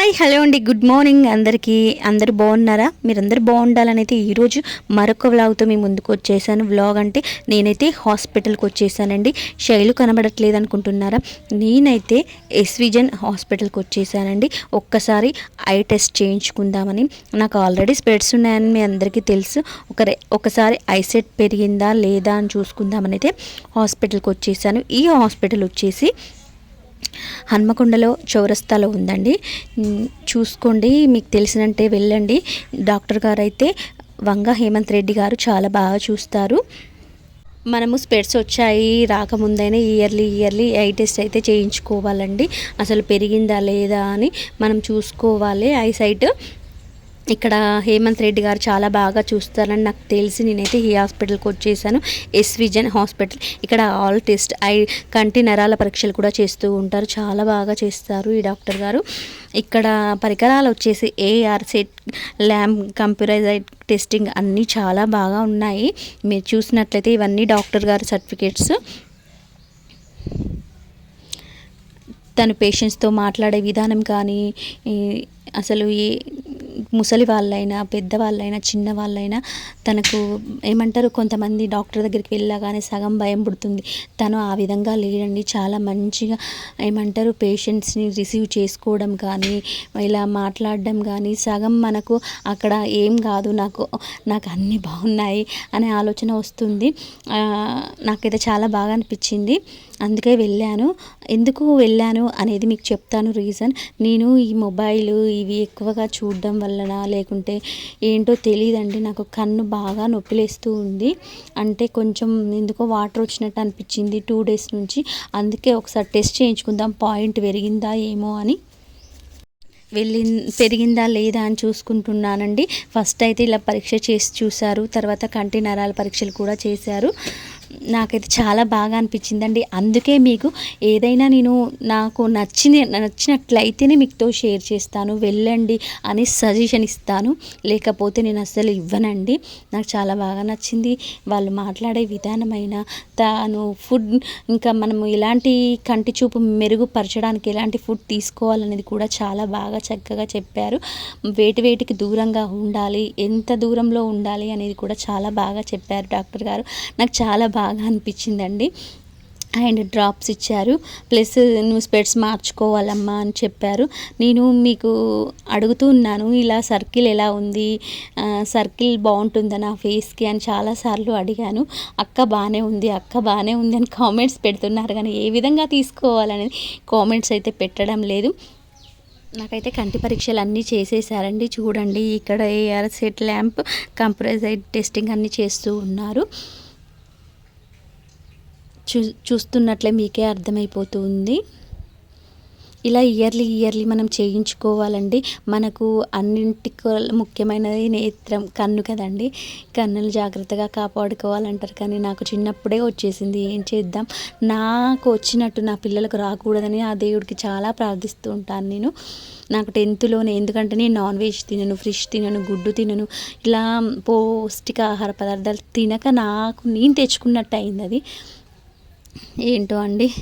Hi hello అండి. Good morning అందరికీ. అందరు బాగున్నారా? మీరందరూ బాగుండాలని అయితే ఈరోజు మరొక వ్లాగ్తో మీ ముందుకు వచ్చేసాను. వ్లాగ్ అంటే నేనైతే హాస్పిటల్కి వచ్చేసానండి. శైలు కనబడట్లేదు అనుకుంటున్నారా? నేనైతే ఎస్విజన్ హాస్పిటల్కి వచ్చేసానండి. ఒక్కసారి ఐ టెస్ట్ చేయించుకుందామని. నాకు ఆల్రెడీ స్పెడ్స్ ఉన్నాయని మీ అందరికీ తెలుసు. ఒక ఒకసారి ఐసెట్ పెరిగిందా లేదా అని చూసుకుందామని అయితే హాస్పిటల్కి వచ్చేసాను. ఈ హాస్పిటల్ వచ్చేసి హన్మకొండలో చౌరస్తాలో ఉందండి. చూసుకోండి మీకు తెలిసినంటే వెళ్ళండి. డాక్టర్ గారు అయితే వంగ హేమంత్ రెడ్డి గారు చాలా బాగా చూస్తారు. మనము స్పెడ్స్ వచ్చాయి రాకముందైనా ఇయర్లీ ఇయర్లీ ఐ టెస్ట్ అయితే చేయించుకోవాలండి. అసలు పెరిగిందా లేదా అని మనం చూసుకోవాలి. ఐ సైట్ ఇక్కడ హేమంత్ రెడ్డి గారు చాలా బాగా చూస్తారని నాకు తెలిసి నేనైతే ఈ హాస్పిటల్కి వచ్చేసాను. S vision hospital. ఇక్కడ ఆల్ టెస్ట్ ఐ కంటి నరాల పరీక్షలు కూడా చేస్తూ ఉంటారు. చాలా బాగా చేస్తారు ఈ డాక్టర్ గారు. ఇక్కడ పరికరాలు వచ్చేసి AR slit lamp computerised testing అన్నీ చాలా బాగా ఉన్నాయి. మీరు చూసినట్లయితే ఇవన్నీ డాక్టర్ గారు సర్టిఫికేట్స్. తను పేషెంట్స్తో మాట్లాడే విధానం కానీ అసలు ఈ ముసలి వాళ్ళైనా పెద్దవాళ్ళైనా చిన్నవాళ్ళైనా తనకు ఏమంటారు కొంతమంది డాక్టర్ దగ్గరికి వెళ్ళగానే సగం భయం పుడుతుంది. తను ఆ విధంగా లేడండి. చాలా మంచిగా ఏమంటారు పేషెంట్స్ని రిసీవ్ చేసుకోవడం కానీ ఇలా మాట్లాడడం కానీ సగం మనకు అక్కడ ఏం కాదు నాకు నాకు అన్నీ బాగున్నాయి అనే ఆలోచన వస్తుంది. నాకైతే చాలా బాగా అనిపించింది. అందుకే వెళ్ళాను. ఎందుకు వెళ్ళాను అనేది మీకు చెప్తాను రీజన్. నేను ఈ మొబైల్ ఇవి ఎక్కువగా చూడడం వలన లేకుంటే ఏంటో తెలియదండి. నాకు కన్ను బాగా నొప్పిలేస్తూ ఉంది. అంటే కొంచెం ఎందుకో వాటర్ వచ్చినట్టు అనిపించింది టూ డేస్ నుంచి. అందుకే ఒకసారి టెస్ట్ చేయించుకుందాం. పాయింట్ పెరిగిందా ఏమో అని. వెళ్ళి పెరిగిందా లేదా అని చూసుకుంటున్నానండి. ఫస్ట్ అయితే ఇలా పరీక్ష చేసి చూశారు. తర్వాత కంటి నరాల పరీక్షలు కూడా చేశారు. నాకైతే చాలా బాగా అనిపించిందండి. అందుకే మీకు ఏదైనా నేను నాకు నచ్చిన నచ్చినట్లయితేనే మీతో షేర్ చేస్తాను వెళ్ళండి అని సజెషన్ ఇస్తాను. లేకపోతే నేను అస్సలు ఇవ్వనండి. నాకు చాలా బాగా నచ్చింది. వాళ్ళు మాట్లాడే విధానమైన తాను ఫుడ్ ఇంకా మనము ఎలాంటి కంటి చూపు మెరుగుపరచడానికి ఎలాంటి ఫుడ్ తీసుకోవాలనేది కూడా చాలా బాగా చక్కగా చెప్పారు. వేటి వేటికి దూరంగా ఉండాలి ఎంత దూరంలో ఉండాలి అనేది కూడా చాలా బాగా చెప్పారు డాక్టర్ గారు. నాకు చాలా బాగా బాగా అనిపించిందండి. అండ్ డ్రాప్స్ ఇచ్చారు. ప్లస్ నువ్వు స్పెట్స్ మార్చుకోవాలమ్మా అని చెప్పారు. నేను మీకు అడుగుతూ ఉన్నాను ఇలా సర్కిల్ ఎలా ఉంది? సర్కిల్ బాగుంటుందా నా ఫేస్కి? అని చాలాసార్లు అడిగాను. అక్క బాగానే ఉంది అక్క బాగానే ఉంది అని కామెంట్స్ పెడుతున్నారు. కానీ ఏ విధంగా తీసుకోవాలనేది కామెంట్స్ అయితే పెట్టడం లేదు. నాకైతే కంటి పరీక్షలు అన్నీ చేసేసారండి. చూడండి ఇక్కడ AR slit lamp computerised testing అన్నీ చేస్తూ ఉన్నారు. చూ చూస్తున్నట్లే మీకే అర్థమైపోతుంది. ఇలా ఇయర్లీ ఇయర్లీ మనం చేయించుకోవాలండి. మనకు అన్నింటికి ముఖ్యమైనది నేత్రం కన్ను కదండి. కన్నులు జాగ్రత్తగా కాపాడుకోవాలంటారు. కానీ నాకు చిన్నప్పుడే వచ్చేసింది ఏం చేద్దాం? నాకు వచ్చినట్టు నా పిల్లలకు రాకూడదని ఆ దేవుడికి చాలా ప్రార్థిస్తూ ఉంటాను నేను. నాకు టెన్త్లోనే ఎందుకంటే నేను నాన్ వెజ్ తినను ఫిష్ తినను గుడ్డు తినను. ఇలా పౌష్టికాహార పదార్థాలు తినక నాకు నేను తెచ్చుకున్నట్టు అయింది అది. ఏంటో అండి?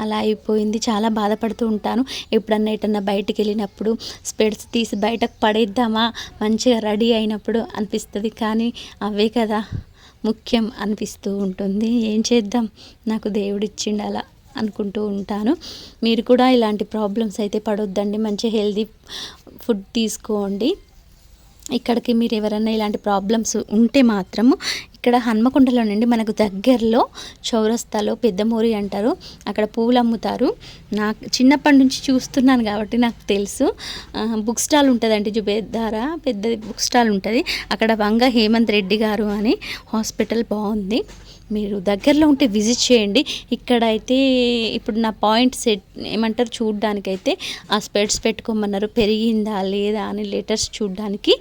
అలా అయిపోయింది. చాలా బాధపడుతూ ఉంటాను. ఎప్పుడన్నా ఎటన్నా బయటికి వెళ్ళినప్పుడు స్పెడ్స్ తీసి బయటకు పడేద్దామా? మంచిగా రెడీ అయినప్పుడు అనిపిస్తుంది. కానీ అవే కదా ముఖ్యం అనిపిస్తూ ఉంటుంది. ఏం చేద్దాం? నాకు దేవుడు ఇచ్చిండు అలా అనుకుంటూ ఉంటాను. మీరు కూడా ఇలాంటి ప్రాబ్లమ్స్ అయితే పడొద్దండి. మంచి హెల్దీ ఫుడ్ తీసుకోండి. ఇక్కడికి మీరు ఎవరైనా ఇలాంటి ప్రాబ్లమ్స్ ఉంటే మాత్రము ఇక్కడ హన్మకొండలో నుండి మనకు దగ్గరలో చౌరస్తాలో పెద్దమూరి అంటారు. అక్కడ పూలు అమ్ముతారు. నాకు చిన్నప్పటి నుంచి చూస్తున్నాను కాబట్టి నాకు తెలుసు. బుక్ స్టాల్ ఉంటుందండి జుబేదారా పెద్ద బుక్ స్టాల్ ఉంటుంది. అక్కడ వంగ హేమంత్ రెడ్డి గారు అని హాస్పిటల్ బాగుంది. మీరు దగ్గరలో ఉంటే విజిట్ చేయండి. ఇక్కడైతే ఇప్పుడు నా పాయింట్ సెట్ ఏమంటారు చూడ్డానికైతే ఆ స్పెడ్స్ పెట్టుకోమన్నారు. పెరిగిందా లేదా అని లెటర్స్ చూడ్డానికి.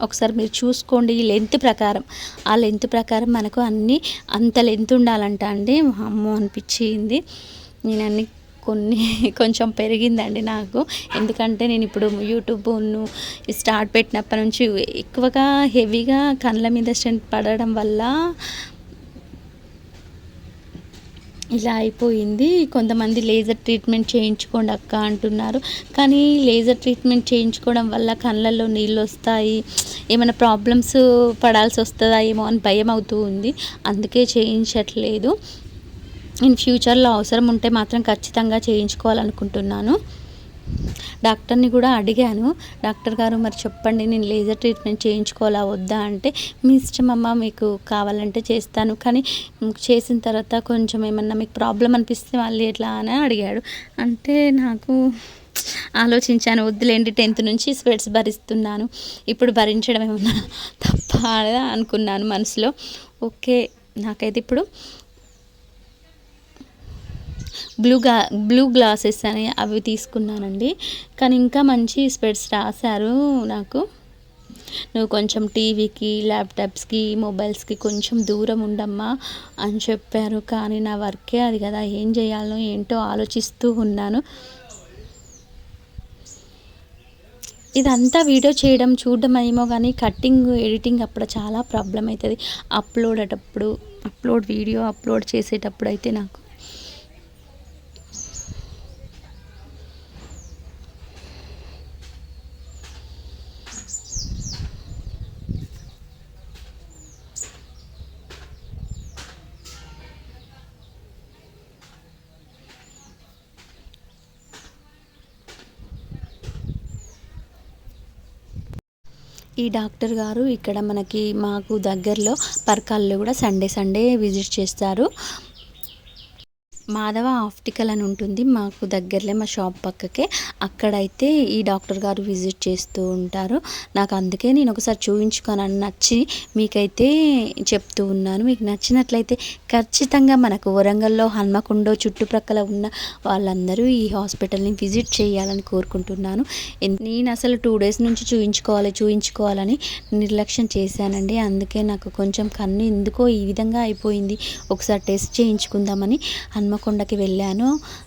ఒకసారి మీరు చూసుకోండి ఈ లెంత్ ప్రకారం. ఆ లెంత్ ప్రకారం మనకు అన్నీ అంత లెంత్ ఉండాలంట అండి. అమ్మో అనిపించింది. నేను అన్ని కొన్ని కొంచెం పెరిగిందండి నాకు. ఎందుకంటే నేను ఇప్పుడు యూట్యూబ్ను స్టార్ట్ పెట్టినప్పటి నుంచి ఎక్కువగా హెవీగా కళ్ళ మీద స్టెంట్ పడడం వల్ల ఇలా అయిపోయింది. కొంతమంది లేజర్ ట్రీట్మెంట్ చేయించుకోండి అక్క అంటున్నారు. కానీ లేజర్ ట్రీట్మెంట్ చేయించుకోవడం వల్ల కళ్ళల్లో నీళ్ళు వస్తాయి. ఏమైనా ప్రాబ్లమ్స్ పడాల్సి వస్తుందా ఏమో అని భయం అవుతూ ఉంది. అందుకే చేయించట్లేదు. ఇన్ ఫ్యూచర్లో అవసరం ఉంటే మాత్రం ఖచ్చితంగా చేయించుకోవాలనుకుంటున్నాను. డాక్టర్ని కూడా అడిగాను. డాక్టర్ గారు మరి చెప్పండి నేను లేజర్ ట్రీట్మెంట్ చేయించుకోవాలా వద్దా? అంటే మీ ఇష్టం అమ్మ మీకు కావాలంటే చేస్తాను. కానీ చేసిన తర్వాత కొంచెం ఏమన్నా మీకు ప్రాబ్లం అనిపిస్తే మళ్ళీ ఎట్లా అని అడిగాడు. అంటే నాకు ఆలోచించాను వద్దులేండి టెన్త్ నుంచి స్వెట్స్ భరిస్తున్నాను. ఇప్పుడు భరించడం ఏమన్నా తప్ప అనుకున్నాను మనసులో. ఓకే నాకైతే ఇప్పుడు బ్లూ గా బ్లూ గ్లాసెస్ అని అవి తీసుకున్నానండి. కానీ ఇంకా మంచి స్పెడ్స్ రాశారు నాకు. నువ్వు కొంచెం టీవీకి ల్యాప్టాప్స్కి మొబైల్స్కి కొంచెం దూరం ఉండమ్మా అని చెప్పారు. కానీ నా వర్కే అది కదా ఏం చేయాలో ఏంటో ఆలోచిస్తూ ఉన్నాను. ఇదంతా వీడియో చేయడం చూడడం ఏమో కానీ కట్టింగ్ ఎడిటింగ్ అప్పుడు చాలా ప్రాబ్లం అవుతుంది. అప్లోడ్ అటప్పుడు అప్లోడ్ వీడియో అప్లోడ్ చేసేటప్పుడు అయితే నాకు ఈ డాక్టర్ గారు ఇక్కడ మనకి మాకు దగ్గరలో పర్కాల్లో కూడా సండే సండే విజిట్ చేస్తారు. మాధవ ఆప్టికల్ అని ఉంటుంది. మాకు దగ్గరలో మా షాప్ పక్కకే. అక్కడైతే ఈ డాక్టర్ గారు విజిట్ చేస్తూ ఉంటారు. నాకు అందుకే నేను ఒకసారి చూపించుకోనని నచ్చి మీకైతే చెప్తూ ఉన్నాను. మీకు నచ్చినట్లయితే ఖచ్చితంగా మనకు వరంగల్లో హన్మకొండ చుట్టుప్రక్కల ఉన్న వాళ్ళందరూ ఈ హాస్పిటల్ని విజిట్ చేయాలని కోరుకుంటున్నాను. నేను అసలు టూ డేస్ నుంచి చూయించుకోవాలి చూయించుకోవాలని నిర్లక్ష్యం చేశానండి. అందుకే నాకు కొంచెం కన్ను ఎందుకో ఈ విధంగా అయిపోయింది. ఒకసారి టెస్ట్ చేయించుకుందామని హన్మ హన్మకొండకి వెళ్ళాను.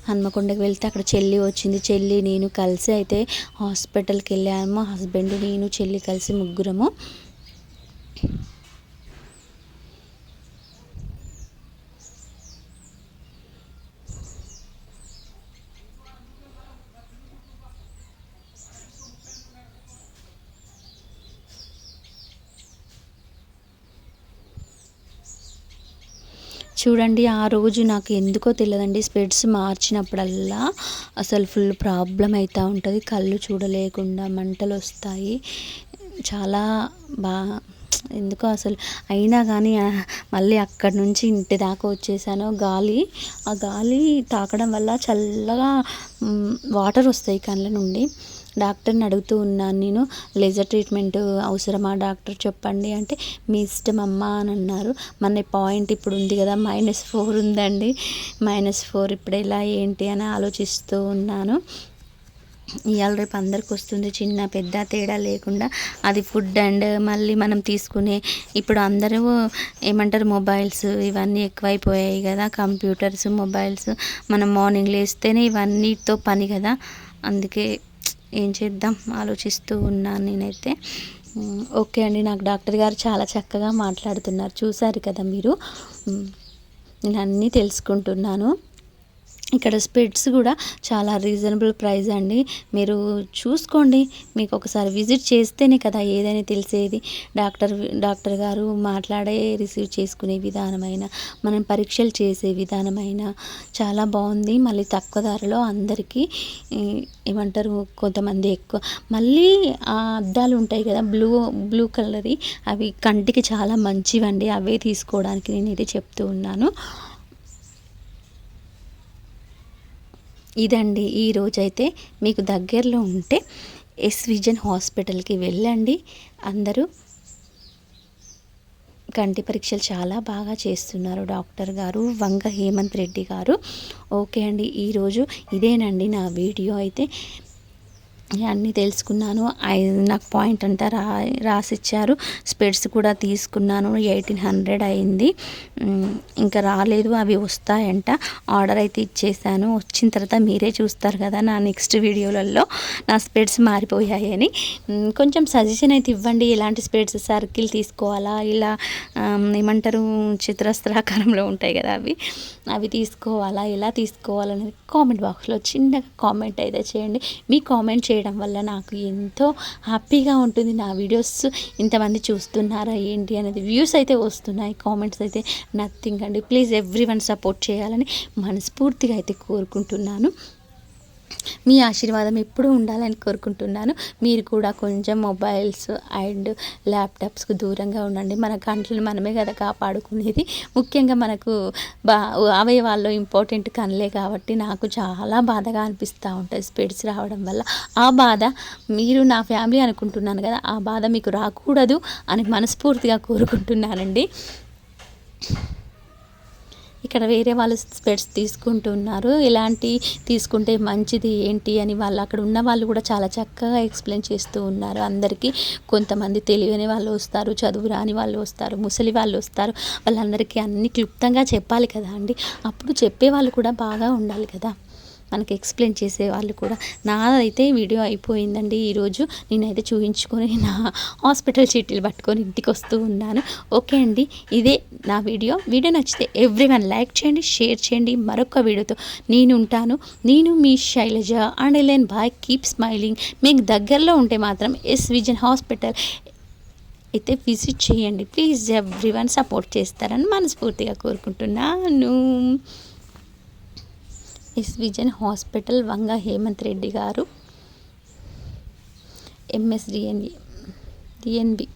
హన్మకొండకి వెళ్తే అక్కడ చెల్లి వచ్చింది. చెల్లి నేను కలిసి అయితే హాస్పిటల్కి వెళ్ళాము. హస్బెండ్ నేను చెల్లి కలిసి ముగ్గురము. చూడండి ఆ రోజు నాకు ఎందుకో తెలియదండి స్పెడ్స్ మార్చినప్పుడల్లా అసలు ఫుల్ ప్రాబ్లం అవుతూ ఉంటుంది. కళ్ళు చూడలేకుండా మంటలు వస్తాయి. చాలా బాగా ఎందుకో అసలు అయినా కానీ మళ్ళీ అక్కడి నుంచి ఇంటి దాకా వచ్చేసాను. గాలి ఆ గాలి తాకడం వల్ల చల్లగా వాటర్ వస్తాయి కళ్ళ నుండి. డాక్టర్ని అడుగుతూ ఉన్నాను నేను లేజర్ ట్రీట్మెంట్ అవసరమా డాక్టర్? చెప్పండి. అంటే మీ ఇష్టం అమ్మా అని అన్నారు. మన పాయింట్ ఇప్పుడు ఉంది కదా మైనస్ ఫోర్ ఉందండి. మైనస్ ఫోర్ ఇప్పుడు ఎలా ఏంటి? అని ఆలోచిస్తూ ఉన్నాను. ఇవాళ రేపు అందరికి వస్తుంది చిన్న పెద్ద తేడా లేకుండా అది ఫుడ్ అండ్ మళ్ళీ మనం తీసుకునే ఇప్పుడు అందరూ ఏమంటారు మొబైల్స్ ఇవన్నీ ఎక్కువైపోయాయి కదా కంప్యూటర్స్ మొబైల్స్. మనం మార్నింగ్ లేస్తేనే ఇవన్నీతో పని కదా. అందుకే ఏం చేద్దాం? ఆలోచిస్తూ ఉన్నాను నేనైతే. ఓకే అండి. నాకు డాక్టర్ గారు చాలా చక్కగా మాట్లాడుతున్నారు. చూసారు కదా మీరు? నేను అన్నీ తెలుసుకుంటున్నాను. ఇక్కడ స్పెడ్స్ కూడా చాలా రీజనబుల్ ప్రైస్ అండి. మీరు చూసుకోండి. మీకు ఒకసారి విజిట్ చేస్తేనే కదా ఏదైనా తెలిసేది. డాక్టర్ డాక్టర్ గారు మాట్లాడే రిసీవ్ చేసుకునే విధానమైన మనం పరీక్షలు చేసే విధానమైన చాలా బాగుంది. మళ్ళీ తక్కువ ధరలో అందరికీ ఏమంటారు కొంతమంది ఎక్కువ. మళ్ళీ ఆ అద్దాలు ఉంటాయి కదా బ్లూ బ్లూ కలర్వి. అవి కంటికి చాలా మంచివండి. అవే తీసుకోవడానికి నేను చెప్తూ ఉన్నాను. ఇదండి ఈరోజైతే మీకు దగ్గరలో ఉంటే ఎస్ విజన్ హాస్పిటల్కి వెళ్ళండి. అందరూ కంటి పరీక్షలు చాలా బాగా చేస్తున్నారు డాక్టర్ గారు వంగ హేమంత్ రెడ్డి గారు. ఓకే అండి ఈరోజు ఇదేనండి నా వీడియో. అయితే అన్నీ తెలుసుకున్నాను. నాకు పాయింట్ అంతా రా రాసిచ్చారు. స్పెడ్స్ కూడా తీసుకున్నాను. ఎయిటీన్ హండ్రెడ్ అయింది. ఇంకా రాలేదు. అవి వస్తాయంట. ఆర్డర్ అయితే ఇచ్చేసాను. వచ్చిన తర్వాత మీరే చూస్తారు కదా నా నెక్స్ట్ వీడియోలలో. నా స్పెడ్స్ మారిపోయాయని కొంచెం సజెషన్ అయితే ఇవ్వండి. ఎలాంటి స్పెడ్స్ సర్కిల్ తీసుకోవాలా? ఇలా ఏమంటారు చిత్రస్త్రాకారంలో ఉంటాయి కదా అవి. అవి తీసుకోవాలా? ఎలా తీసుకోవాలనేది కామెంట్ బాక్స్లో చిన్నగా కామెంట్ అయితే చేయండి. మీ కామెంట్ చేయండి చేయడం వల్ల నాకు ఎంతో హ్యాపీగా ఉంటుంది. నా వీడియోస్ ఇంతమంది చూస్తున్నారా ఏంటి అనేది వ్యూస్ అయితే వస్తున్నాయి. కామెంట్స్ అయితే నథింగ్ అండి. ప్లీజ్ ఎవ్రీ వన్ సపోర్ట్ చేయాలని మనస్ఫూర్తిగా అయితే కోరుకుంటున్నాను. మీ ఆశీర్వాదం ఎప్పుడూ ఉండాలని కోరుకుంటున్నాను. మీరు కూడా కొంచెం మొబైల్స్ అండ్ ల్యాప్టాప్స్కు దూరంగా ఉండండి. మన కంట్లను మనమే కదా కాపాడుకునేది. ముఖ్యంగా మనకు బా అవయవాల్లో ఇంపార్టెంట్ కనలే కాబట్టి నాకు చాలా బాధగా అనిపిస్తూ ఉంటుంది స్పెడ్స్ రావడం వల్ల. ఆ బాధ మీరు నా ఫ్యామిలీ అనుకుంటున్నాను కదా ఆ బాధ మీకు రాకూడదు అని మనస్ఫూర్తిగా కోరుకుంటున్నానండి. ఇక్కడ వేరే వాళ్ళు స్పెడ్స్ తీసుకుంటున్నారు. ఎలాంటి తీసుకుంటే మంచిది ఏంటి అని వాళ్ళు అక్కడ ఉన్న వాళ్ళు కూడా చాలా చక్కగా ఎక్స్ప్లెయిన్ చేస్తూ ఉన్నారు. అందరికీ కొంతమంది తెలియని వాళ్ళు వస్తారు చదువు రాని వాళ్ళు వస్తారు ముసలి వాళ్ళు వస్తారు. వాళ్ళందరికీ అన్ని క్లుప్తంగా చెప్పాలి కదా అండి. అప్పుడు చెప్పే వాళ్ళు కూడా బాగా ఉండాలి కదా. మనకి ఎక్స్ప్లెయిన్ చేసే వాళ్ళు కూడా. నాదైతే వీడియో అయిపోయిందండి ఈరోజు. నేనైతే చూపించుకొని నా హాస్పిటల్ చీటీలు పట్టుకొని ఇంటికి వస్తూ ఉన్నాను. ఓకే అండి ఇదే నా వీడియో. వీడియో నచ్చితే ఎవ్రీ వన్ లైక్ చేయండి షేర్ చేయండి. మరొక వీడియోతో నేను ఉంటాను. నేను మీ Shailaja and Elaine bye. Keep smiling. మీకు దగ్గరలో ఉంటే మాత్రం ఎస్ విజన్ హాస్పిటల్ అయితే విజిట్ చేయండి. ప్లీజ్ ఎవ్రీ వన్ సపోర్ట్ చేస్తారని మనస్ఫూర్తిగా కోరుకుంటున్నాను. S vision hospital Vanga Hemanth Reddy garu. MS DNB DNB.